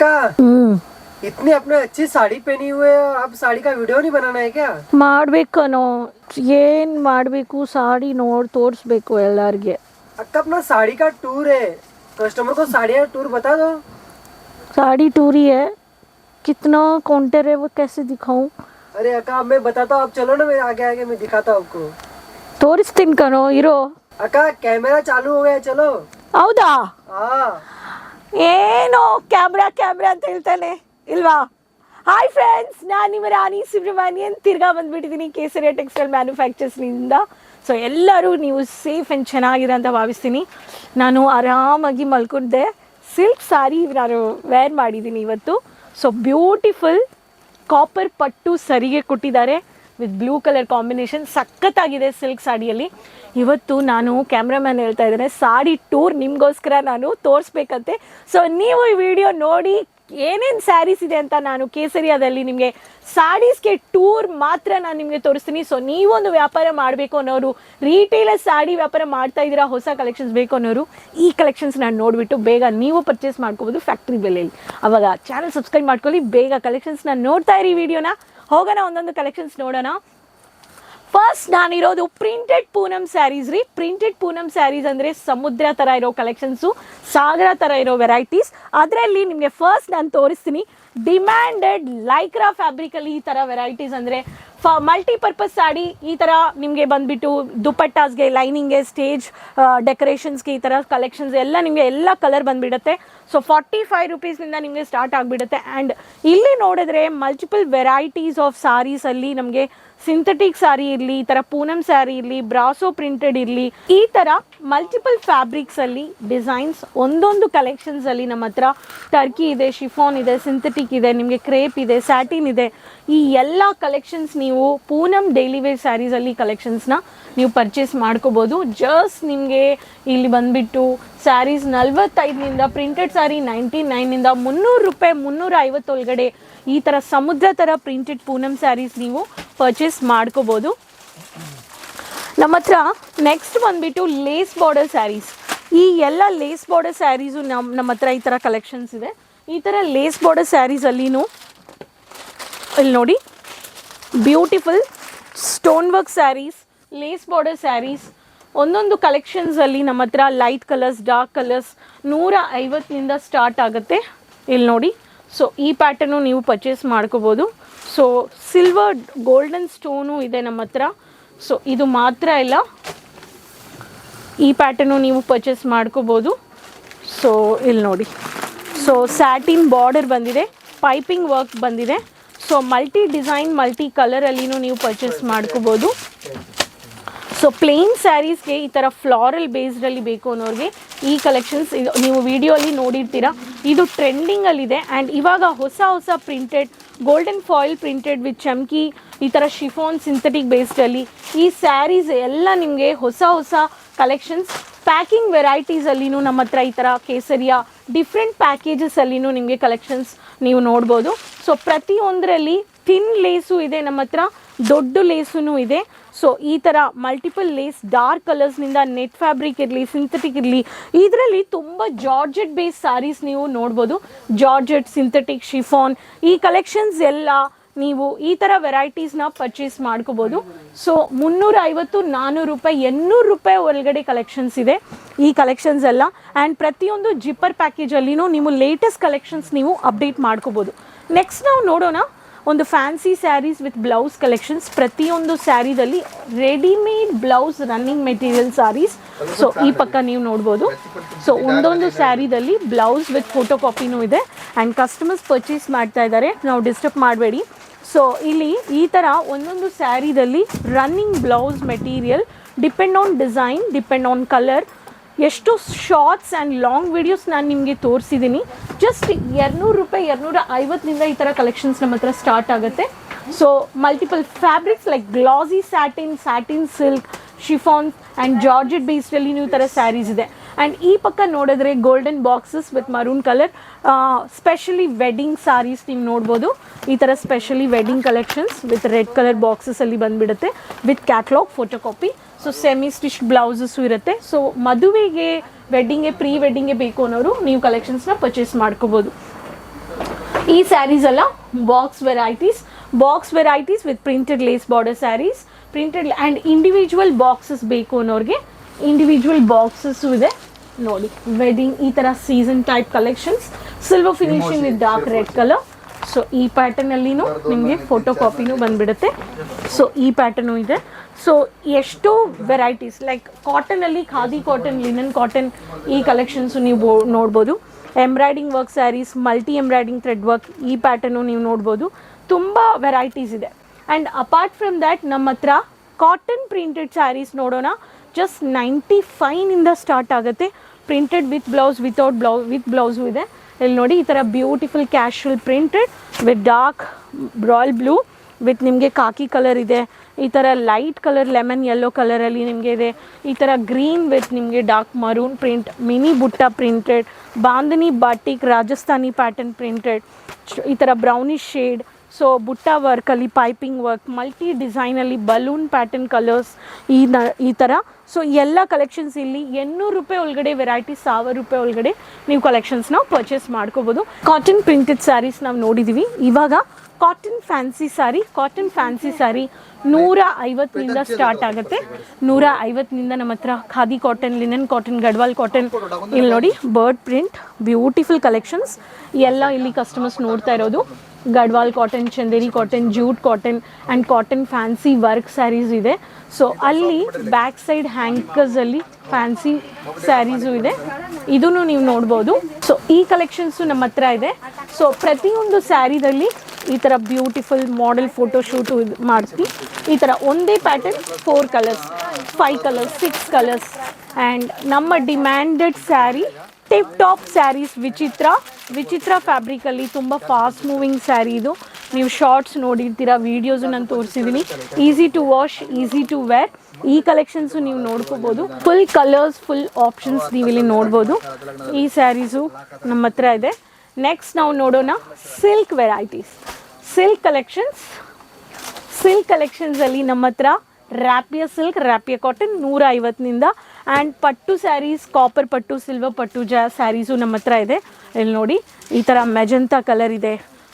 अक्का ಹ್ಮ್ इतनी अपने अच्छी साड़ी पहनी हुए है अब साड़ी का वीडियो नहीं बनाना है क्या ಮಾಡ್ಬೇಕನೋ ಏನ್ ಮಾಡ್ಬೇಕು ಸಾಡಿ ನೋಡ್ ತೋರ್ಸ್ಬೇಕು ಎಲ್ಲಾರ್ಗೆ अक्का अपना साड़ी का टूर है कस्टमर को साड़ी का टूर बता दो साड़ी टूरी है कितना काउंटर है वो कैसे दिखाऊं अरे अक्का अब मैं बताता हूँ आप चलो ना मेरे आगे आगे मैं दिखाता हूँ आपको ತೋರಿಸ್ತೀನಿ ಕಣೋ ಇರೋ अक्का कैमरा चालू हो गया है, चलो ಹೌದಾ हाँ ಏನೋ ಕ್ಯಾಮ್ರಾ ಕ್ಯಾಮ್ರಾ ಅಂತ ಹೇಳ್ತಾನೆ. ಇಲ್ವಾ? ಹಾಯ್ ಫ್ರೆಂಡ್ಸ್ ನಾನು ನಿಮ್ಮ ರಾಣಿ ಸುಬ್ರಹ್ಮಣ್ಯನ್ ತಿರ್ಗಾ ಬಂದ್ಬಿಟ್ಟಿದ್ದೀನಿ ಕೇಸರಿಯ ಟೆಕ್ಸ್ಟೈಲ್ ಮ್ಯಾನುಫ್ಯಾಕ್ಚರ್ಸ್ನಿಂದ. ಸೊ ಎಲ್ಲರೂ ನೀವು ಸೇಫ್ ಆ್ಯಂಡ್ ಚೆನ್ನಾಗಿರೋ ಅಂತ ಭಾವಿಸ್ತೀನಿ. ನಾನು ಆರಾಮಾಗಿ ಮಲ್ಕೊಂಡೆ. ಸಿಲ್ಕ್ ಸಾರಿ ನಾನು ವೇರ್ ಮಾಡಿದ್ದೀನಿ ಇವತ್ತು. ಸೊ ಬ್ಯೂಟಿಫುಲ್ ಕಾಪರ್ ಪಟ್ಟು ಸರಿಗೆ ಕೊಟ್ಟಿದ್ದಾರೆ. ವಿತ್ ಬ್ಲೂ ಕಲರ್ ಕಾಂಬಿನೇಷನ್ ಸಖತ್ತಾಗಿದೆ ಸಿಲ್ಕ್ ಸಾಡಿಯಲ್ಲಿ. ಇವತ್ತು ನಾನು ಕ್ಯಾಮ್ರಾಮ್ಯಾನ್ ಹೇಳ್ತಾ ಇದ್ದೇನೆ, ಸಾಡಿ ಟೂರ್ ನಿಮಗೋಸ್ಕರ ನಾನು ತೋರಿಸ್ಬೇಕಂತೆ. ಸೊ ನೀವು ಈ ವಿಡಿಯೋ ನೋಡಿ ಏನೇನು ಸ್ಯಾರೀಸ್ ಇದೆ ಅಂತ ನಾನು ಕೇಸರಿಯಾದಲ್ಲಿ ನಿಮಗೆ ಸಾಡೀಸ್ಗೆ ಟೂರ್ ಮಾತ್ರ ನಾನು ನಿಮಗೆ ತೋರಿಸ್ತೀನಿ. ಸೊ ನೀವೊಂದು ವ್ಯಾಪಾರ ಮಾಡಬೇಕು ಅನ್ನೋರು ರೀಟೇಲರ್ ಸಾಡಿ ವ್ಯಾಪಾರ ಮಾಡ್ತಾ ಇದ್ದೀರಾ, ಹೊಸ ಕಲೆಕ್ಷನ್ಸ್ ಬೇಕು ಅನ್ನೋರು, ಈ ಕಲೆಕ್ಷನ್ಸ್ ನಾನು ನೋಡಿಬಿಟ್ಟು ಬೇಗ ನೀವು ಪರ್ಚೇಸ್ ಮಾಡ್ಕೋಬೋದು ಫ್ಯಾಕ್ಟ್ರಿ ಬೆಲೆಯಲ್ಲಿ. ಅವಾಗ ಚಾನಲ್ ಸಬ್ಸ್ಕ್ರೈಬ್ ಮಾಡ್ಕೊಳ್ಳಿ, ಬೇಗ ಕಲೆಕ್ಷನ್ಸ್ನ ನೋಡ್ತಾ ಇರಿ ವಿಡಿಯೋನ. ಹೋಗೋಣ, ಒಂದೊಂದು ಕಲೆಕ್ಷನ್ಸ್ ನೋಡೋಣ. ಫಸ್ಟ್ ನಾನಿರೋದು ಪ್ರಿಂಟೆಡ್ ಪೂನಮ್ ಸ್ಯಾರೀಸ್ ರೀ. ಪ್ರಿಂಟೆಡ್ ಪೂನಮ್ ಸ್ಯಾರೀಸ್ ಅಂದರೆ ಸಮುದ್ರ ಥರ ಇರೋ ಕಲೆಕ್ಷನ್ಸು ಸಾಗರ ಥರ ಇರೋ ವೆರೈಟೀಸ್ ಅದರಲ್ಲಿ ನಿಮಗೆ ಫಸ್ಟ್ ನಾನು ತೋರಿಸ್ತೀನಿ ಡಿಮ್ಯಾಂಡೆಡ್ ಲೈಕ್ರಾ ಫ್ಯಾಬ್ರಿಕಲ್ಲಿ ಈ ಥರ ವೆರೈಟೀಸ್ ಅಂದರೆ ಮಲ್ಟಿಪರ್ಪಸ್ ಸಾಡಿ ಈ ಥರ ನಿಮಗೆ ಬಂದುಬಿಟ್ಟು ದುಪ್ಪಟ್ಟಾಸ್ಗೆ ಲೈನಿಂಗ್ಗೆ ಸ್ಟೇಜ್ ಡೆಕೋರೇಷನ್ಸ್ಗೆ ಈ ಥರ ಕಲೆಕ್ಷನ್ಸ್ ಎಲ್ಲ ನಿಮಗೆ ಎಲ್ಲ ಕಲರ್ ಬಂದುಬಿಡುತ್ತೆ. ಸೊ ಫಾರ್ಟಿ ಫೈವ್ ರುಪೀಸ್ನಿಂದ ನಿಮಗೆ ಸ್ಟಾರ್ಟ್ ಆಗಿಬಿಡುತ್ತೆ. ಆ್ಯಂಡ್ ಇಲ್ಲಿ ನೋಡಿದ್ರೆ ಮಲ್ಟಿಪಲ್ ವೆರೈಟೀಸ್ ಆಫ್ ಸಾರೀಸಲ್ಲಿ ನಮಗೆ ಸಿಂಥೆಟಿಕ್ ಸ್ಯಾರಿ ಇರಲಿ, ಈ ಥರ ಪೂನಮ್ ಸ್ಯಾರಿ ಇರಲಿ ಬ್ರಾಸೋ ಪ್ರಿಂಟೆಡ್ ಇರಲಿ, ಈ ಥರ ಮಲ್ಟಿಪಲ್ ಫ್ಯಾಬ್ರಿಕ್ಸಲ್ಲಿ ಡಿಸೈನ್ಸ್ ಒಂದೊಂದು ಕಲೆಕ್ಷನ್ಸಲ್ಲಿ ನಮ್ಮ ಹತ್ರ ಟರ್ಕಿ ಇದೆ ಶಿಫಾನ್ ಇದೆ ಸಿಂಥೆಟಿಕ್ ಇದೆ, ನಿಮಗೆ ಕ್ರೇಪ್ ಇದೆ ಸ್ಯಾಟಿನ್ ಇದೆ. ಈ ಎಲ್ಲ ಕಲೆಕ್ಷನ್ಸ್ ನೀವು ಪೂನಮ್ ಡೈಲಿ ವೇರ್ ಸ್ಯಾರೀಸಲ್ಲಿ ಕಲೆಕ್ಷನ್ಸ್ನ ನೀವು ಪರ್ಚೇಸ್ ಮಾಡ್ಕೋಬೋದು. ಜಸ್ಟ್ ನಿಮಗೆ ಇಲ್ಲಿ ಬಂದುಬಿಟ್ಟು ಸ್ಯಾರೀಸ್ ನಲ್ವತ್ತೈದನಿಂದ ಪ್ರಿಂಟೆಡ್ ಸ್ಯಾರಿ ನೈಂಟಿ ನೈನಿಂದ ಮುನ್ನೂರು ರೂಪಾಯಿ, ಮುನ್ನೂರ ಐವತ್ತೊಳಗಡೆ ಈ ಥರ ಸಮುದ್ರ ಥರ ಪ್ರಿಂಟೆಡ್ ಪೂನಮ್ ಸ್ಯಾರೀಸ್ ನೀವು ಪರ್ಚೇಸ್ ಮಾಡ್ಕೋಬೋದು. ನಮ್ಮ ಹತ್ರ ನೆಕ್ಸ್ಟ್ ಬಂದುಬಿಟ್ಟು ಲೇಸ್ ಬಾರ್ಡರ್ ಸ್ಯಾರೀಸ್ ಈ ಎಲ್ಲ ಲೇಸ್ ಬಾರ್ಡರ್ ಸ್ಯಾರೀಸು ನಮ್ಮ ನಮ್ಮ ಹತ್ರ ಈ ಥರ ಕಲೆಕ್ಷನ್ಸ್ ಇದೆ. ಈ ಥರ ಲೇಸ್ ಬಾರ್ಡರ್ ಸ್ಯಾರೀಸಲ್ಲಿನೂ ಇಲ್ಲಿ ನೋಡಿ. Beautiful stone work saris lace border saris ಒಂದೊಂದು ಕಲೆಕ್ಷನ್ಸಲ್ಲಿ ನಮ್ಮ ಹತ್ರ ಲೈಟ್ ಕಲರ್ಸ್ ಡಾರ್ಕ್ ಕಲರ್ಸ್ ನೂರ ಐವತ್ತಿನಿಂದ ಸ್ಟಾರ್ಟ್ ಆಗುತ್ತೆ. ಇಲ್ಲಿ ನೋಡಿ. ಸೊ ಈ ಪ್ಯಾಟರ್ನು ನೀವು ಪರ್ಚೇಸ್ ಮಾಡ್ಕೋಬೋದು. ಸೊ ಸಿಲ್ವರ್ ಗೋಲ್ಡನ್ ಸ್ಟೋನು ಇದೆ ನಮ್ಮ ಹತ್ರ. ಸೊ ಇದು ಮಾತ್ರ ಇಲ್ಲ. ಈ ಪ್ಯಾಟರ್ನು ನೀವು ಪರ್ಚೇಸ್ ಮಾಡ್ಕೋಬೋದು. ಸೊ ಇಲ್ಲಿ ನೋಡಿ. ಸೊ ಸ್ಯಾಟಿನ್ ಬಾರ್ಡರ್ ಬಂದಿದೆ. ಪೈಪಿಂಗ್ ವರ್ಕ್ ಬಂದಿದೆ. ಸೊ ಮಲ್ಟಿ ಡಿಸೈನ್ ಮಲ್ಟಿ ಕಲರಲ್ಲಿನೂ ನೀವು ಪರ್ಚೇಸ್ ಮಾಡ್ಕೋಬೋದು. ಸೊ ಪ್ಲೇನ್ ಸ್ಯಾರೀಸ್ಗೆ ಈ ಥರ ಫ್ಲಾರಲ್ ಬೇಸ್ಡಲ್ಲಿ ಬೇಕು ಅನ್ನೋರಿಗೆ ಈ ಕಲೆಕ್ಷನ್ಸ್ ಇದು ನೀವು ವಿಡಿಯೋಲಿ ನೋಡಿರ್ತೀರಾ. ಇದು ಟ್ರೆಂಡಿಂಗಲ್ಲಿದೆ ಆ್ಯಂಡ್ ಇವಾಗ ಹೊಸ ಹೊಸ printed golden foil printed with ಚಮ್ಕಿ ಈ ಥರ ಶಿಫಾನ್ ಸಿಂಥೆಟಿಕ್ ಬೇಸ್ಡಲ್ಲಿ ಈ ಸ್ಯಾರೀಸ್ ಎಲ್ಲ ನಿಮಗೆ ಹೊಸ ಹೊಸ ಕಲೆಕ್ಷನ್ಸ್ ಪ್ಯಾಕಿಂಗ್ ವೆರೈಟೀಸಲ್ಲಿನೂ ನಮ್ಮ ಹತ್ರ ಈ ಥರ ಕೇಸರಿಯ ಡಿಫ್ರೆಂಟ್ ಪ್ಯಾಕೇಜಸಲ್ಲಿನೂ ನಿಮಗೆ ಕಲೆಕ್ಷನ್ಸ್ ನೀವು ನೋಡ್ಬೋದು. ಸೊ ಪ್ರತಿಯೊಂದರಲ್ಲಿ ಥಿನ್ ಲೇಸು ಇದೆ ನಮ್ಮ ಹತ್ರ, ದೊಡ್ಡ ಲೇಸೂ ಇದೆ. ಸೊ ಈ ಥರ ಮಲ್ಟಿಪಲ್ ಲೇಸ್ ಡಾರ್ಕ್ ಕಲರ್ಸ್ನಿಂದ ನೆಟ್ ಫ್ಯಾಬ್ರಿಕ್ ಇರಲಿ ಸಿಂಥೆಟಿಕ್ ಇರಲಿ, ಇದರಲ್ಲಿ ತುಂಬ ಜಾರ್ಜೆಟ್ ಬೇಸ್ ಸ್ಯಾರೀಸ್ ನೀವು ನೋಡ್ಬೋದು. ಜಾರ್ಜೆಟ್ ಸಿಂಥೆಟಿಕ್ ಶಿಫಾನ್ ಈ ಕಲೆಕ್ಷನ್ಸ್ ಎಲ್ಲ ನೀವು ಈ ಥರ ವೆರೈಟೀಸ್ನ ಪರ್ಚೇಸ್ ಮಾಡ್ಕೋಬೋದು. ಸೊ ಮುನ್ನೂರ ಐವತ್ತು ನಾನ್ನೂರು ರೂಪಾಯಿ, ಎನ್ನೂರು ರೂಪಾಯಿ ಒಳಗಡೆ ಕಲೆಕ್ಷನ್ಸ್ ಇದೆ ಈ ಕಲೆಕ್ಷನ್ಸ್ ಎಲ್ಲ. ಆ್ಯಂಡ್ ಪ್ರತಿಯೊಂದು ಜಿಪ್ಪರ್ ಪ್ಯಾಕೇಜಲ್ಲಿನೂ ನೀವು ಲೇಟೆಸ್ಟ್ ಕಲೆಕ್ಷನ್ಸ್ ನೀವು ಅಪ್ಡೇಟ್ ಮಾಡ್ಕೋಬೋದು. ನೆಕ್ಸ್ಟ್ ನಾವು ನೋಡೋಣ ಒಂದು fancy saris with blouse collections ಪ್ರತಿಯೊಂದು ಸ್ಯಾರಿದಲ್ಲಿ readymade blouse running material saris so ಈ ಪಕ್ಕ ನೀವು ನೋಡ್ಬೋದು. ಸೊ ಒಂದೊಂದು ಸ್ಯಾರಿದಲ್ಲಿ ಬ್ಲೌಸ್ ವಿತ್ ಫೋಟೋ ಕಾಪಿನೂ ಇದೆ. ಆ್ಯಂಡ್ ಕಸ್ಟಮರ್ಸ್ ಪರ್ಚೇಸ್ ಮಾಡ್ತಾ ಇದ್ದಾರೆ. ನಾವು ಡಿಸ್ಟರ್ಬ್ ಮಾಡಬೇಡಿ. ಸೊ ಇಲ್ಲಿ ಈ ಥರ ಒಂದೊಂದು ಸ್ಯಾರಿದಲ್ಲಿ running blouse material depend on design depend on colour ಎಷ್ಟು ಶಾರ್ಟ್ಸ್ ಆ್ಯಂಡ್ ಲಾಂಗ್ ವಿಡಿಯೋಸ್ ನಾನು ನಿಮಗೆ ತೋರಿಸಿದ್ದೀನಿ ಜಸ್ಟ್ ಎರನೂರು ರೂಪಾಯಿ ಎರಡುನೂರ ಐವತ್ತರಿಂದ ಈ ಥರ ಕಲೆಕ್ಷನ್ಸ್ ನಮ್ಮ ಹತ್ರ ಸ್ಟಾರ್ಟ್ ಆಗುತ್ತೆ. So multiple fabrics like glossy satin satin silk chiffon and georgette ಬೇಸ್ಡಲ್ಲಿ ನೀವು ಥರ ಸ್ಯಾರೀಸ್ ಇದೆ. ಆ್ಯಂಡ್ ಈ ಪಕ್ಕ ನೋಡಿದ್ರೆ golden boxes with maroon colour specially wedding saris ನೀವು ನೋಡ್ಬೋದು. ಈ ಥರ specially wedding collections with red colour ಬಾಕ್ಸಸಲ್ಲಿ ಬಂದುಬಿಡುತ್ತೆ. With catalogue photo copy so semi stitch blouses ಇರುತ್ತೆ. ಸೊ ಮದುವೆಗೆ ವೆಡ್ಡಿಂಗ್ಗೆ ಪ್ರೀ ವೆಡ್ಡಿಂಗ್ಗೆ ಬೇಕು ಅನ್ನೋರು ನೀವು ಕಲೆಕ್ಷನ್ಸ್ನ ಪರ್ಚೇಸ್ ಮಾಡ್ಕೋಬೋದು. ಈ ಸ್ಯಾರೀಸ್ ಎಲ್ಲ box varieties box varieties with printed lace border saris printed and individual boxes ಬೇಕು ಅನ್ನೋರಿಗೆ ಇಂಡಿವಿಜುವಲ್ ಬಾಕ್ಸಸ್ಸು ಇದೆ. ನೋಡಿ ವೆಡ್ಡಿಂಗ್ ಈ ಥರ season type collections silver finishing with dark red colour so ಈ ಪ್ಯಾಟರ್ನಲ್ಲಿನೂ ನಿಮಗೆ ಫೋಟೋ ಕಾಪಿನೂ ಬಂದ್ಬಿಡುತ್ತೆ. ಸೊ ಈ ಪ್ಯಾಟರ್ನು ಇದೆ. ಸೊ ಎಷ್ಟೋ ವೆರೈಟೀಸ್ ಲೈಕ್ ಕಾಟನಲ್ಲಿ ಖಾದಿ ಕಾಟನ್ ಲಿನನ್ ಕಾಟನ್ ಈ ಕಲೆಕ್ಷನ್ಸು ನೀವು ನೋಡ್ಬೋದು. Embroidering work saris multi embroidering thread work ಈ ಪ್ಯಾಟರ್ನು ನೀವು ನೋಡ್ಬೋದು. ತುಂಬ ವೆರೈಟೀಸ್ ಇದೆ. ಆ್ಯಂಡ್ ಅಪಾರ್ಟ್ ಫ್ರಮ್ ದ್ಯಾಟ್ ನಮ್ಮ ಹತ್ರ ಕಾಟನ್ ಪ್ರಿಂಟೆಡ್ ಸ್ಯಾರೀಸ್ ನೋಡೋಣ. ಜಸ್ಟ್ ನೈಂಟಿ ಫೈನಿಂದ ಸ್ಟಾರ್ಟ್ ಆಗುತ್ತೆ. Printed with blouse without blouse with blouse ಇದೆ ಇಲ್ಲಿ ನೋಡಿ, ಈ ಥರ beautiful casual printed with dark royal blue with ನಿಮಗೆ ಕಾಕಿ ಕಲರ್ ಇದೆ. ಈ ಥರ ಲೈಟ್ ಕಲರ್ ಲೆಮನ್ ಯೆಲ್ಲೋ ಕಲರಲ್ಲಿ ನಿಮಗೆ ಇದೆ. ಈ ಥರ ಗ್ರೀನ್ ವಿತ್ ನಿಮಗೆ dark maroon print mini butta printed bandhani batik Rajasthani pattern printed ಈ ಥರ ಬ್ರೌನಿಶ್ ಶೇಡ್ ಸೊ ಬುಟ್ಟ ವರ್ಕಲ್ಲಿ ಪೈಪಿಂಗ್ ವರ್ಕ್ ಮಲ್ಟಿ ಡಿಸೈನಲ್ಲಿ ಬಲೂನ್ ಪ್ಯಾಟರ್ನ್ ಕಲರ್ಸ್ ಈ ನ, ಈ ಥರ ಸೊ ಎಲ್ಲ ಕಲೆಕ್ಷನ್ಸ್ ಇಲ್ಲಿ ಎನ್ನೂರು ರೂಪಾಯಿ ಒಳಗಡೆ ವೆರೈಟಿ ಸಾವಿರ ರೂಪಾಯಿ ಒಳಗಡೆ ನೀವು ಕಲೆಕ್ಷನ್ಸ್ನ ಪರ್ಚೇಸ್ ಮಾಡ್ಕೋಬೋದು. ಕಾಟನ್ ಪ್ರಿಂಟೆಡ್ ಸ್ಯಾರೀಸ್ ನಾವು ನೋಡಿದ್ದೀವಿ ಇವಾಗ cotton fancy sari cotton fancy sari ನೂರ ಐವತ್ತರಿಂದ ಸ್ಟಾರ್ಟ್ ಆಗುತ್ತೆ. ನೂರ ಐವತ್ತರಿಂದ ನಮ್ಮ ಹತ್ರ khadi cotton linen cotton Gadwal cotton ಇಲ್ಲಿ ನೋಡಿ ಬರ್ಡ್ ಪ್ರಿಂಟ್ ಬ್ಯೂಟಿಫುಲ್ ಕಲೆಕ್ಷನ್ಸ್ ಎಲ್ಲ ಇಲ್ಲಿ ಕಸ್ಟಮರ್ಸ್ ನೋಡ್ತಾ ಇರೋದು. Gadwal cotton Chanderi cotton jute cotton and cotton fancy work saris ಇದೆ. ಸೊ ಅಲ್ಲಿ ಬ್ಯಾಕ್ ಸೈಡ್ ಹ್ಯಾಂಕರ್ಸಲ್ಲಿ ಫ್ಯಾನ್ಸಿ ಸ್ಯಾರೀಸು ಇದೆ. ಇದನ್ನು ನೀವು ನೋಡ್ಬೋದು. ಸೊ ಈ ಕಲೆಕ್ಷನ್ಸು ನಮ್ಮ ಹತ್ರ ಇದೆ. ಸೊ ಪ್ರತಿಯೊಂದು ಸ್ಯಾರಿದಲ್ಲಿ ಈ ಥರ ಬ್ಯೂಟಿಫುಲ್ ಮಾಡೆಲ್ ಫೋಟೋಶೂಟು ಮಾಡ್ತೀವಿ. ಈ ಥರ ಒಂದೇ pattern four colours five colours six colours and ನಮ್ಮ demanded sari tip top saris Vichitra Vichitra ಫ್ಯಾಬ್ರಿಕಲ್ಲಿ ತುಂಬ ಫಾಸ್ಟ್ ಮೂವಿಂಗ್ ಸ್ಯಾರಿ ಇದು. ನೀವು ಶಾರ್ಟ್ಸ್ ನೋಡಿರ್ತೀರ ವೀಡಿಯೋಸು ನಾನು ತೋರಿಸಿದ್ದೀನಿ easy to wash easy to wear ಈ ಕಲೆಕ್ಷನ್ಸು ನೀವು ನೋಡ್ಕೋಬೋದು. ಫುಲ್ ಕಲರ್ಸ್ ಫುಲ್ ಆಪ್ಷನ್ಸ್ ನೀವು ಇಲ್ಲಿ ನೋಡ್ಬೋದು. ಈ ಸ್ಯಾರೀಸು ನಮ್ಮ ಹತ್ರ ಇದೆ. ನೆಕ್ಸ್ಟ್ ನಾವು ನೋಡೋಣ silk varieties silk collections silk ಕಲೆಕ್ಷನ್ಸಲ್ಲಿ ನಮ್ಮ ಹತ್ರ ರ್ಯಾಪಿಯ ಸಿಲ್ಕ್ ರ್ಯಾಪಿಯ ಕಾಟನ್ ನೂರ ಐವತ್ತಿನಿಂದ and pattu saris copper pattu silver pattu ಜ ಸ್ಯಾರೀಸು ನಮ್ಮ ಹತ್ರ ಇದೆ. ಇಲ್ಲಿ ನೋಡಿ, ಈ ಥರ ಮೆಜಂತಾ ಕಲರ್ ಇದೆ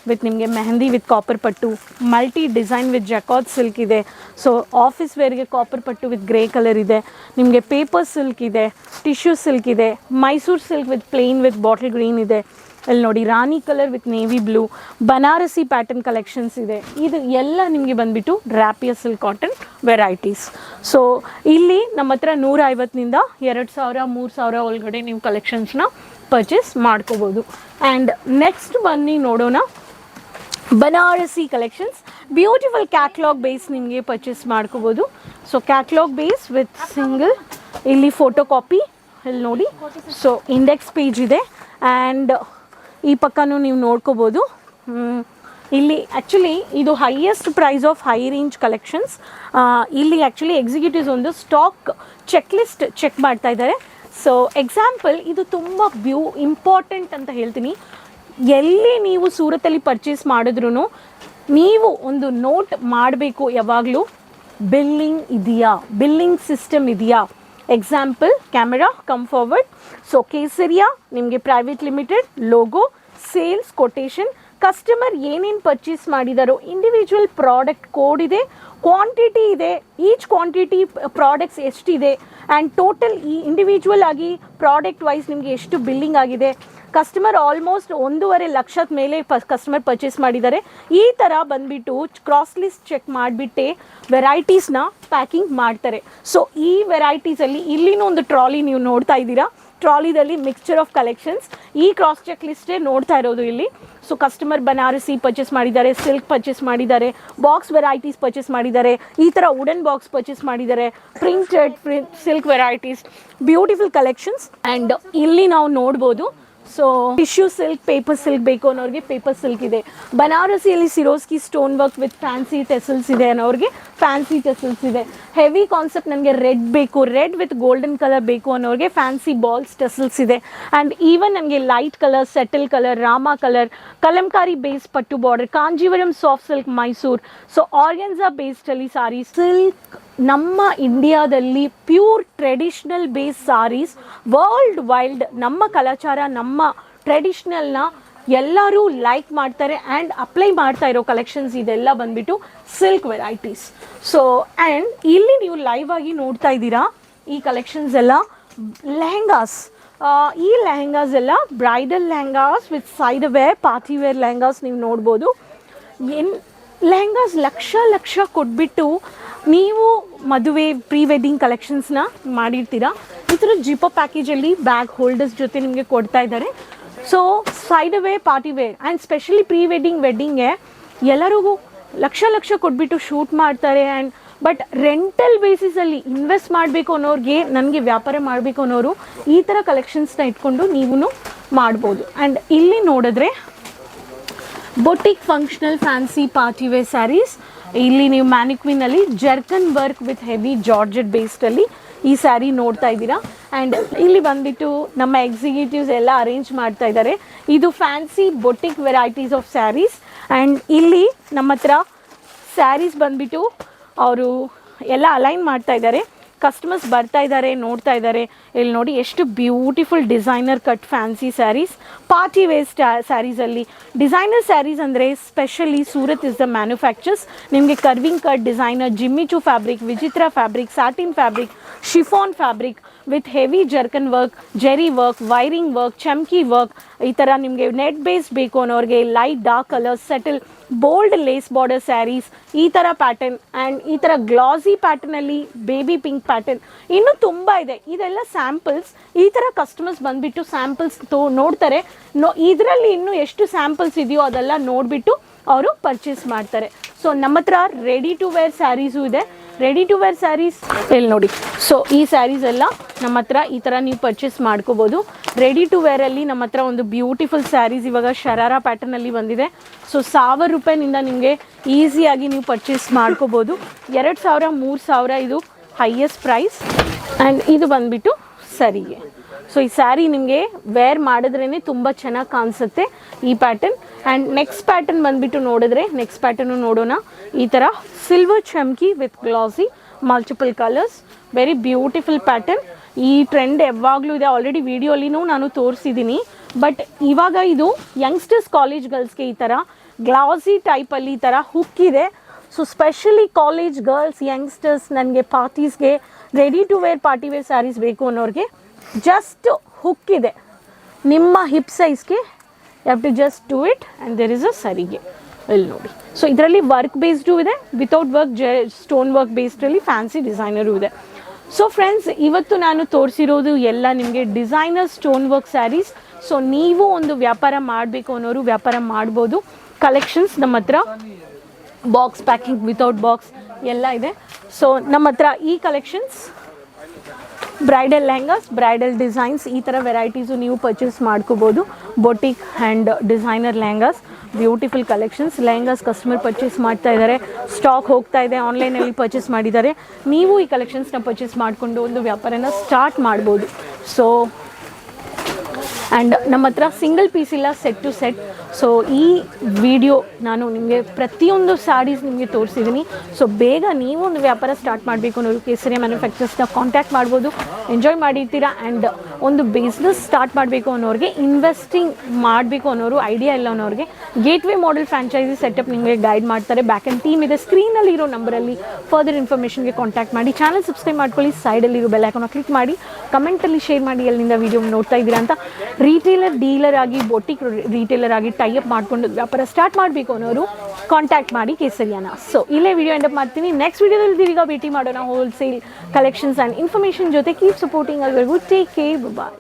ವಿತ್ ನಿಮಗೆ mehndi with copper pattu multi design with jacquard silk ಇದೆ. So office ವೇರ್ಗೆ copper pattu with grey colour ಇದೆ. ನಿಮಗೆ ಪೇಪರ್ ಸಿಲ್ಕ್ ಇದೆ ಟಿಶ್ಯೂ ಸಿಲ್ಕ್ ಇದೆ Mysuru silk with plain with bottle green ಇದೆ. ಇಲ್ಲಿ ನೋಡಿ, rani colour with navy blue Banarasi pattern collections ಇದೆ. ಇದು ಎಲ್ಲ ನಿಮಗೆ ಬಂದ್ಬಿಟ್ಟು rapier silk cotton varieties so ಇಲ್ಲಿ ನಮ್ಮ ಹತ್ರ ನೂರ ಐವತ್ತಿನಿಂದ ಎರಡು ಸಾವಿರ, ಮೂರು ಸಾವಿರ ಒಳಗಡೆ ನೀವು ಕಲೆಕ್ಷನ್ಸ್ನ ಪರ್ಚೇಸ್ ಮಾಡ್ಕೋಬೋದು. ಆ್ಯಂಡ್ ನೆಕ್ಸ್ಟ್ ಬನ್ನಿ ನೋಡೋಣ. Banarasi collections beautiful catalogue base ನಿಮಗೆ ಪರ್ಚೇಸ್ ಮಾಡ್ಕೋಬೋದು. So catalogue base with single ಇಲ್ಲಿ ಫೋಟೋ ಕಾಪಿ ಇಲ್ಲಿ ನೋಡಿ. ಸೊ ಇಂಡೆಕ್ಸ್ ಪೇಜ್ ಇದೆ. ಆ್ಯಂಡ್ ಈ ಪಕ್ಕನೂ ನೀವು ನೋಡ್ಕೋಬೋದು. ಇಲ್ಲಿ ಆ್ಯಕ್ಚುಲಿ ಇದು highest price of high range collections ಇಲ್ಲಿ ಆ್ಯಕ್ಚುಲಿ ಎಕ್ಸಿಕ್ಯೂಟಿವ್ಸ್ ಒಂದು ಸ್ಟಾಕ್ ಚೆಕ್ ಲಿಸ್ಟ್ ಚೆಕ್ ಮಾಡ್ತಾ ಇದ್ದಾರೆ. ಸೊ ಎಕ್ಸಾಂಪಲ್ ಇದು ತುಂಬ ಬ್ಯೂ ಇಂಪಾರ್ಟೆಂಟ್ ಅಂತ ಹೇಳ್ತೀನಿ. ಎಲ್ಲಿ ನೀವು ಸೂರತಲ್ಲಿ ಪರ್ಚೇಸ್ ಮಾಡಿದ್ರೂ ನೀವು ಒಂದು ನೋಟ್ ಮಾಡಬೇಕು ಯಾವಾಗಲೂ. ಬಿಲ್ಲಿಂಗ್ ಇದೆಯಾ? ಬಿಲ್ಲಿಂಗ್ ಸಿಸ್ಟಮ್ ಇದೆಯಾ? Example camera come forward so Kesariya, ನಿಮಗೆ private limited logo sales quotation customer ಏನೇನು ಪರ್ಚೇಸ್ ಮಾಡಿದಾರೋ ಇಂಡಿವಿಜುವಲ್ ಪ್ರಾಡಕ್ಟ್ ಕೋಡ್ ಇದೆ ಕ್ವಾಂಟಿಟಿ ಇದೆ ಈಚ್ ಕ್ವಾಂಟಿಟಿ ಪ್ರಾಡಕ್ಟ್ಸ್ ಎಷ್ಟಿದೆ ಆ್ಯಂಡ್ ಟೋಟಲ್ ಈ ಇಂಡಿವಿಜುವಲ್ ಆಗಿ ಪ್ರಾಡಕ್ಟ್ ವೈಸ್ ನಿಮಗೆ ಎಷ್ಟು ಬಿಲ್ಲಿಂಗ್ ಆಗಿದೆ. ಕಸ್ಟಮರ್ ಆಲ್ಮೋಸ್ಟ್ ಒಂದೂವರೆ ಲಕ್ಷದ ಮೇಲೆ ಪ ಕಸ್ಟಮರ್ ಪರ್ಚೇಸ್ ಮಾಡಿದ್ದಾರೆ. ಈ ಥರ ಬಂದ್ಬಿಟ್ಟು ಕ್ರಾಸ್ ಲಿಸ್ಟ್ ಚೆಕ್ ಮಾಡಿಬಿಟ್ಟೆ ವೆರೈಟೀಸ್ನ ಪ್ಯಾಕಿಂಗ್ ಮಾಡ್ತಾರೆ. ಸೊ ಈ ವೆರೈಟೀಸಲ್ಲಿ ಇಲ್ಲಿನೂ ಒಂದು ಟ್ರಾಲಿ ನೀವು ನೋಡ್ತಾ ಇದ್ದೀರಾ. ಟ್ರಾಲಿದಲ್ಲಿ ಮಿಕ್ಸ್ಚರ್ ಆಫ್ ಕಲೆಕ್ಷನ್ಸ್ ಈ ಕ್ರಾಸ್ ಚೆಕ್ ಲಿಸ್ಟೇ ನೋಡ್ತಾ ಇರೋದು ಇಲ್ಲಿ. ಸೊ ಕಸ್ಟಮರ್ ಬನಾರಸಿ ಪರ್ಚೇಸ್ ಮಾಡಿದ್ದಾರೆ ಸಿಲ್ಕ್ ಪರ್ಚೇಸ್ ಮಾಡಿದ್ದಾರೆ ಬಾಕ್ಸ್ ವೆರೈಟೀಸ್ ಪರ್ಚೇಸ್ ಮಾಡಿದ್ದಾರೆ, ಈ ಥರ ವುಡನ್ ಬಾಕ್ಸ್ ಪರ್ಚೇಸ್ ಮಾಡಿದ್ದಾರೆ printed print silk varieties beautiful collections and ಇಲ್ಲಿ ನಾವು ನೋಡ್ಬೋದು so tissue silk paper silk ಬೇಕು ಅನ್ನೋರಿಗೆ ಪೇಪರ್ ಸಿಲ್ಕ್ ಇದೆ. ಬನಾರಸಿಯಲ್ಲಿ Swarovski stone work with fancy tassels ಇದೆ ಅನ್ನೋರಿಗೆ ಫ್ಯಾನ್ಸಿ ಟೆಸಲ್ಸ್ ಇದೆ. ಹೆವಿ ಕಾನ್ಸೆಪ್ಟ್ ನನಗೆ ರೆಡ್ ಬೇಕು. ರೆಡ್ ವಿತ್ ಗೋಲ್ಡನ್ ಕಲರ್ ಬೇಕು ಅನ್ನೋರಿಗೆ ಫ್ಯಾನ್ಸಿ ಬಾಲ್ಸ್ ಟೆಸಲ್ಸ್ ಇದೆ. ಆ್ಯಂಡ್ ಈವನ್ ನನಗೆ light colour subtle colour Rama colour kalamkari base pattu border Kanjeevaram soft silk Mysuru so organza ಬೇಸ್ಡಲ್ಲಿ sari silk ನಮ್ಮ ಇಂಡಿಯಾದಲ್ಲಿ pure traditional base saris world wide ನಮ್ಮ ಕಲಾಚಾರ, ನಮ್ಮ ಟ್ರೆಡಿಷ್ನಲ್ನ ಎಲ್ಲರೂ ಲೈಕ್ ಮಾಡ್ತಾರೆ ಆ್ಯಂಡ್ ಅಪ್ಲೈ ಮಾಡ್ತಾ ಇರೋ ಕಲೆಕ್ಷನ್ಸ್ ಇದೆಲ್ಲ ಬಂದ್ಬಿಟ್ಟು ಸಿಲ್ಕ್ ವೆರೈಟೀಸ್ ಸೊ ಆ್ಯಂಡ್ ಇಲ್ಲಿ ನೀವು ಲೈವ್ ಆಗಿ ನೋಡ್ತಾ ಇದ್ದೀರಾ ಈ ಕಲೆಕ್ಷನ್ಸ್ ಎಲ್ಲ ಲೆಹೆಂಗಾಸ್. ಈ ಲೆಹೆಂಗಾಸ್ ಎಲ್ಲ bridal lehengas with side wear party wear lehengas ನೀವು ನೋಡ್ಬೋದು. ಏನು ಲೆಹೆಂಗಾಸ್ ಲಕ್ಷ ಲಕ್ಷ ಕೊಟ್ಬಿಟ್ಟು ನೀವು ಮದುವೆ ಪ್ರೀ ವೆಡ್ಡಿಂಗ್ ಕಲೆಕ್ಷನ್ಸ್ನ ಮಾಡಿರ್ತೀರಾ? ಥರ ಜಿಪೋ ಪ್ಯಾಕೇಜಲ್ಲಿ ಬ್ಯಾಗ್ ಹೋಲ್ಡರ್ಸ್ ಜೊತೆ ನಿಮಗೆ ಕೊಡ್ತಾ ಇದ್ದಾರೆ. So side way party wear and specially pre wedding ವೆಡ್ಡಿಂಗ್ಗೆ ಎಲ್ಲರಿಗೂ ಲಕ್ಷ ಲಕ್ಷ ಕೊಟ್ಬಿಟ್ಟು ಶೂಟ್ ಮಾಡ್ತಾರೆ ಆ್ಯಂಡ್ ಬಟ್ ರೆಂಟಲ್ ಬೇಸಿಸಲ್ಲಿ ಇನ್ವೆಸ್ಟ್ ಮಾಡಬೇಕು ಅನ್ನೋರಿಗೆ ನನಗೆ ವ್ಯಾಪಾರ ಮಾಡಬೇಕು ಅನ್ನೋರು ಈ ಥರ ಕಲೆಕ್ಷನ್ಸ್ನ ಇಟ್ಕೊಂಡು ನೀವು ಮಾಡ್ಬೋದು. ಆ್ಯಂಡ್ ಇಲ್ಲಿ ನೋಡಿದ್ರೆ boutique functional fancy party wear saris ಇಲ್ಲಿ ನೀವು ಮ್ಯಾನಿಕ್ವಿನಲ್ಲಿ zircon work with heavy georgette ಬೇಸ್ಡಲ್ಲಿ ಈ ಸ್ಯಾರಿ ನೋಡ್ತಾ ಇದ್ದೀರಾ? ಆ್ಯಂಡ್ ಇಲ್ಲಿ ಬಂದ್ಬಿಟ್ಟು ನಮ್ಮ ಎಕ್ಸಿಕ್ಯೂಟಿವ್ಸ್ ಎಲ್ಲ ಅರೇಂಜ್ ಮಾಡ್ತಾ ಇದ್ದಾರೆ. ಇದು fancy boutique varieties of saris and ಇಲ್ಲಿ ನಮ್ಮ ಹತ್ರ ಸ್ಯಾರೀಸ್ ಬಂದ್ಬಿಟ್ಟು ಅವರು ಎಲ್ಲ ಅಲೈನ್ ಮಾಡ್ತಾ ಇದ್ದಾರೆ. ಕಸ್ಟಮರ್ಸ್ ಬರ್ತಾ ಇದ್ದಾರೆ, ನೋಡ್ತಾ ಇದ್ದಾರೆ. ಇಲ್ಲಿ ನೋಡಿ ಎಷ್ಟು beautiful designer cut fancy saris party waste ಸ್ಯಾರೀಸಲ್ಲಿ designer saris ಅಂದರೆ specially Surat is the manufacturers ನಿಮಗೆ carving cut designer Jimmy Choo fabric ವಿಚಿತ್ರ fabric satin fabric chiffon fabric with heavy zircon work zari work wiring work ಚಮ್ಕಿ work ಈ ಥರ ನಿಮಗೆ net base ಬೇಕು ಅನ್ನೋರಿಗೆ light dark colours subtle bold lace border saris ಈ ಥರ pattern and ಈ ಥರ glossy ಪ್ಯಾಟರ್ನಲ್ಲಿ ಬೇಬಿ ಪಿಂಕ್ ಪ್ಯಾಟರ್ನ್ ಇನ್ನೂ ತುಂಬ ಇದೆ. ಇದೆಲ್ಲ ಸ್ಯಾಂಪಲ್ಸ್ ಈ ಥರ ಕಸ್ಟಮರ್ಸ್ ಬಂದುಬಿಟ್ಟು ಸ್ಯಾಂಪಲ್ಸ್ ತೋ, ನೋಡ್ತಾರೆ. ನೋ, ಇದರಲ್ಲಿ ಇನ್ನೂ ಎಷ್ಟು ಸ್ಯಾಂಪಲ್ಸ್ ಇದೆಯೋ ಅದೆಲ್ಲ ನೋಡಿಬಿಟ್ಟು ಅವರು ಪರ್ಚೇಸ್ ಮಾಡ್ತಾರೆ. ಸೊ ನಮ್ಮ ಹತ್ರ ರೆಡಿ ಟು ವೇರ್ ಸ್ಯಾರೀಸು ಇದೆ. ರೆಡಿ ಟು ವೇರ್ ಸ್ಯಾರೀಸ್ ಇಲ್ಲಿ ನೋಡಿ. ಸೊ ಈ ಸ್ಯಾರೀಸ್ ಎಲ್ಲ ನಮ್ಮ ಹತ್ರ ಈ ಥರ ನೀವು ಪರ್ಚೇಸ್ ಮಾಡ್ಕೋಬೋದು. ರೆಡಿ ಟು ವೇರಲ್ಲಿ ನಮ್ಮ ಹತ್ರ ಒಂದು ಬ್ಯೂಟಿಫುಲ್ ಸ್ಯಾರೀಸ್ ಇವಾಗ ಶರಾರ ಪ್ಯಾಟರ್ನಲ್ಲಿ ಬಂದಿದೆ. ಸೊ ಸಾವಿರ ರೂಪಾಯಿನಿಂದ ನಿಮಗೆ ಈಸಿಯಾಗಿ ನೀವು ಪರ್ಚೇಸ್ ಮಾಡ್ಕೋಬೋದು. ಎರಡು ಸಾವಿರ, ಮೂರು ಸಾವಿರ ಇದು ಹೈಯೆಸ್ಟ್ ಪ್ರೈಸ್ ಆ್ಯಂಡ್ ಇದು ಬಂದುಬಿಟ್ಟು ಸರಿಗೆ. ಸೊ ಈ ಸ್ಯಾರಿ ನಿಮಗೆ ವೇರ್ ಮಾಡಿದ್ರೇ ತುಂಬ ಚೆನ್ನಾಗಿ ಕಾಣಿಸುತ್ತೆ ಈ ಪ್ಯಾಟರ್ನ್ ಆ್ಯಂಡ್ ನೆಕ್ಸ್ಟ್ ಪ್ಯಾಟರ್ನ್ ಬಂದುಬಿಟ್ಟು ನೋಡಿದ್ರೆ ನೆಕ್ಸ್ಟ್ ಪ್ಯಾಟರ್ನು ನೋಡೋಣ. ಈ ಥರ silver chamki with glossy multiple colours very beautiful pattern ಈ ಟ್ರೆಂಡ್ ಯಾವಾಗಲೂ ಇದೆ. ಆಲ್ರೆಡಿ ವೀಡಿಯೋಲಿನೂ ನಾನು ತೋರಿಸಿದ್ದೀನಿ ಬಟ್ ಇವಾಗ ಇದು ಯಂಗ್ಸ್ಟರ್ಸ್ ಕಾಲೇಜ್ ಗರ್ಲ್ಸ್ಗೆ ಈ ಥರ ಗ್ಲಾಸಿ ಟೈಪಲ್ಲಿ ಈ ಥರ ಹುಕ್ಕಿದೆ so specially college girls youngsters ನನಗೆ ಪಾರ್ಟೀಸ್ಗೆ ready to wear party wear saris ಬೇಕು ಅನ್ನೋರಿಗೆ ಜಸ್ಟ್ ಹುಕ್ ಇದೆ. ನಿಮ್ಮ hip ಸೈಜ್ಗೆ have to just to it and there is a ಸರಿಗೆ ಇಲ್ಲಿ ನೋಡಿ. ಸೊ ಇದರಲ್ಲಿ ವರ್ಕ್ ಬೇಸ್ಡು ಇದೆ. ವಿತೌಟ್ ವರ್ಕ್ ಜ ಸ್ಟೋನ್ ವರ್ಕ್ ಬೇಸ್ಡಲ್ಲಿ ಫ್ಯಾನ್ಸಿ ಡಿಸೈನರು ಇದೆ. ಸೊ ಫ್ರೆಂಡ್ಸ್ ಇವತ್ತು ನಾನು ತೋರಿಸಿರೋದು ಎಲ್ಲ ನಿಮಗೆ designer stone work saris so ನೀವು ಒಂದು ವ್ಯಾಪಾರ ಮಾಡಬೇಕು ಅನ್ನೋರು ವ್ಯಾಪಾರ ಮಾಡ್ಬೋದು. ಕಲೆಕ್ಷನ್ಸ್ ನಮ್ಮ ಹತ್ರ ಬಾಕ್ಸ್ ಪ್ಯಾಕಿಂಗ್ ವಿತೌಟ್ ಬಾಕ್ಸ್ ಎಲ್ಲ ಇದೆ. ಸೊ ನಮ್ಮ ಹತ್ರ ಈ collections bridal lehengas bridal designs ಈ ಥರ ವೆರೈಟೀಸು ನೀವು ಪರ್ಚೇಸ್ ಮಾಡ್ಕೋಬೋದು. Boutique and designer lehengas beautiful collections lehengas customer purchase ಮಾಡ್ತಾ ಇದ್ದಾರೆ ಸ್ಟಾಕ್ ಹೋಗ್ತಾ ಇದೆ ಆನ್ಲೈನಲ್ಲಿ ಪರ್ಚೇಸ್ ಮಾಡಿದ್ದಾರೆ. ನೀವು ಈ ಕಲೆಕ್ಷನ್ಸ್ನ ಪರ್ಚೇಸ್ ಮಾಡಿಕೊಂಡು ಒಂದು ವ್ಯಾಪಾರನ ಸ್ಟಾರ್ಟ್ ಮಾಡ್ಬೋದು. ಸೊ ಆ್ಯಂಡ್ ನಮ್ಮ ಹತ್ರ ಸಿಂಗಲ್ ಪೀಸ್ ಇಲ್ಲ ಸೆಟ್ ಟು ಸೆಟ್ ಸೊ ಈ ವಿಡಿಯೋ ನಾನು ನಿಮಗೆ ಪ್ರತಿಯೊಂದು ಸ್ಯಾರೀಸ್ ನಿಮಗೆ ತೋರಿಸಿದ್ದೀನಿ ಸೊ ಬೇಗ ನೀವು ಒಂದು ವ್ಯಾಪಾರ ಸ್ಟಾರ್ಟ್ ಮಾಡಬೇಕು ಅನ್ನೋರು ಕೇಸರಿ ಮ್ಯಾನುಫ್ಯಾಕ್ಚರ್ಸ್ನ ಕಾಂಟ್ಯಾಕ್ಟ್ ಮಾಡ್ಬೋದು. ಎಂಜಾಯ್ ಮಾಡಿರ್ತೀರಾ? ಆ್ಯಂಡ್ ಒಂದು ಬಿಸ್ನೆಸ್ ಸ್ಟಾರ್ಟ್ ಮಾಡಬೇಕು ಅನ್ನೋರಿಗೆ ಇನ್ವೆಸ್ಟಿಂಗ್ ಮಾಡಬೇಕು ಅನ್ನೋರು ಐಡಿಯಾ ಇಲ್ಲ ಅನ್ನೋರಿಗೆ ಗೇಟ್ವೇ ಮಾಡೆಲ್ ಫ್ರಾಂಚೈಸಿ ಸೆಟಪ್ ನಿಮಗೆ ಗೈಡ್ ಮಾಡ್ತಾರೆ. ಬ್ಯಾಕ್ ಆ್ಯಂಡ್ ಟೀಮ್ ಇದೆ. ಸ್ಕ್ರೀನಲ್ಲಿ ಇರೋ ನಂಬರಲ್ಲಿ ಫರ್ದರ್ ಇನ್ಫಾರ್ಮೇಷನ್ಗೆ ಕಾಂಟ್ಯಾಕ್ಟ್ ಮಾಡಿ. ಚಾನಲ್ ಸಬ್ಸ್ಕ್ರೈಬ್ ಮಾಡ್ಕೊಳ್ಳಿ. ಸೈಡಲ್ಲಿರೋ ಬೆಲ್ ಐಕಾನ ಕ್ಲಿಕ್ ಮಾಡಿ. ಕಮೆಂಟಲ್ಲಿ ಶೇರ್ ಮಾಡಿ. ಎಲ್ಲಿಂದ ವಿಡಿಯೋ ನೋಡ್ತಾ ಇದ್ದೀರಾ ಅಂತ. ರೀಟೇಲರ್ ಡೀಲರ್ ಆಗಿ ಬೊಟಿಕ್ ರೀಟೇಲರ್ ಆಗಿ ಟೈಅಪ್ ಮಾಡ್ಕೊಂಡು ವ್ಯಾಪಾರ ಸ್ಟಾರ್ಟ್ ಮಾಡಬೇಕು ಅನ್ನೋರು ಕಾಂಟ್ಯಾಕ್ಟ್ ಮಾಡಿ ಕೇಸರಿಯಾನ ಸೊ ಇಲ್ಲೇ ವಿಡಿಯೋ ಎಂಡಪ್ ಮಾಡ್ತೀನಿ. ನೆಕ್ಸ್ಟ್ ವಿಡಿಯೋದಲ್ಲಿ ಈಗ ಭೇಟಿ ಮಾಡೋಣ ಹೋಲ್ಸೇಲ್ ಕಲೆಕ್ಷನ್ಸ್ ಆ್ಯಂಡ್ ಇನ್ಫಾರ್ಮೇಷನ್ ಜೊತೆ. ಕೀಪ್ ಸಪೋರ್ಟಿಂಗ್ ಅಲ್ಲಿವರೆಗೂ ಟೇಕ್ ಕೇರ್ ಬಾಯ್